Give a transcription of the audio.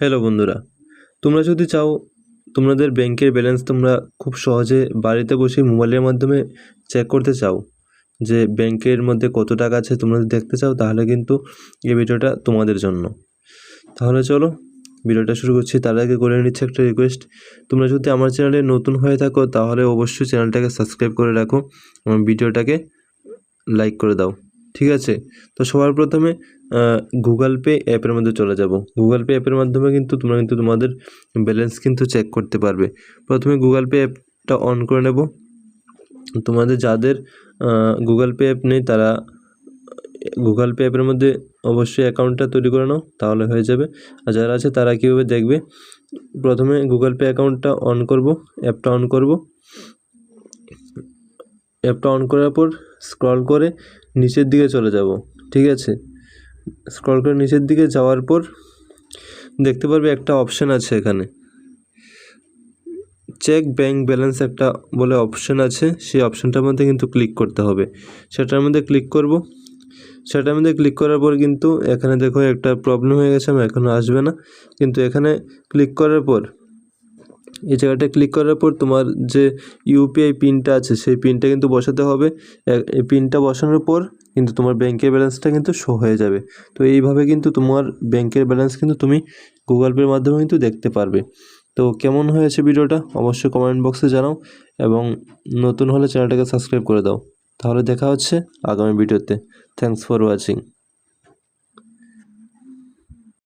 Hello বন্ধুরা। তোমরা যদি চাও, তোমাদের ব্যাংকের ব্যালেন্স তোমরা খুব সহজে বাড়িতে বসে মোবাইলের মাধ্যমে চেক করতে চাও, যে ব্যাংকের মধ্যে কত টাকা আছে তোমরা যদি দেখতে চাও, তাহলে কিন্তু এই ভিডিওটা তোমাদের জন্য। তাহলে চলো, ভিডিওটা শুরু করছি। তার আগে করে নিচ্ছে একটা রিকোয়েস্ট তোমরা যদি আমার চ্যানেলে নতুন হয়ে থাকো, তাহলে অবশ্যই চ্যানেলটাকে সাবস্ক্রাইব করে রাখো এবং ভিডিওটাকে লাইক করে দাও। ঠিক আছে? তো সবার প্রথমে গুগল পে অ্যাপের মধ্যে চলে যাব। গুগল পে অ্যাপের মাধ্যমে কিন্তু তোমরা কিন্তু তোমাদের ব্যালেন্স কিন্তু চেক করতে পারবে। প্রথমে গুগল পে অ্যাপটা অন করে নেব। তোমাদের যাদের গুগল পে অ্যাপ নেই, তারা গুগল পে অ্যাপের মধ্যে অবশ্যই অ্যাকাউন্টটা তৈরি করে নাও, তাহলে হয়ে যাবে। আর যারা আছে, তারা কীভাবে দেখবে? প্রথমে গুগল পে অ্যাকাউন্টটা অন করব অ্যাপটা অন করব। অ্যাপটা অন করার পর স্ক্রল করে নিচের দিকে চলে যাব, ঠিক আছে? স্ক্রল করে নিচের দিকে যাওয়ার পর দেখতে পারবে একটা অপশান আছে এখানে। চেক ব্যাংক ব্যালেন্স একটা বলে অপশান আছে, সেই অপশানটার মধ্যে কিন্তু ক্লিক করতে হবে। সেটার মধ্যে ক্লিক করব। সেটার মধ্যে ক্লিক করার পর কিন্তু এখানে দেখো একটা প্রবলেম হয়ে গেছে, আমার এখনও আসবে না। কিন্তু এখানে ক্লিক করার পর এই জায়গাটা ক্লিক করার পর তোমার যে ইউপিআই পিনটা আছে, সেই পিনটা কিন্তু বসাতে হবে। এই পিনটা বসানোর পর কিন্তু তোমার ব্যাংকের ব্যালেন্সটা কিন্তু শো হয়ে যাবে। তো এইভাবে কিন্তু তোমার ব্যাংকের ব্যালেন্স কিন্তু তুমি গুগল পের মাধ্যমে কিন্তু দেখতে পারবে। তো কেমন হয়েছে ভিডিওটা অবশ্যই কমেন্ট বক্সে জানাও এবং নতুন হলে চ্যানেলটাকে সাবস্ক্রাইব করে দাও। তাহলে দেখা হচ্ছে আগামী ভিডিওতে। Thanks for watching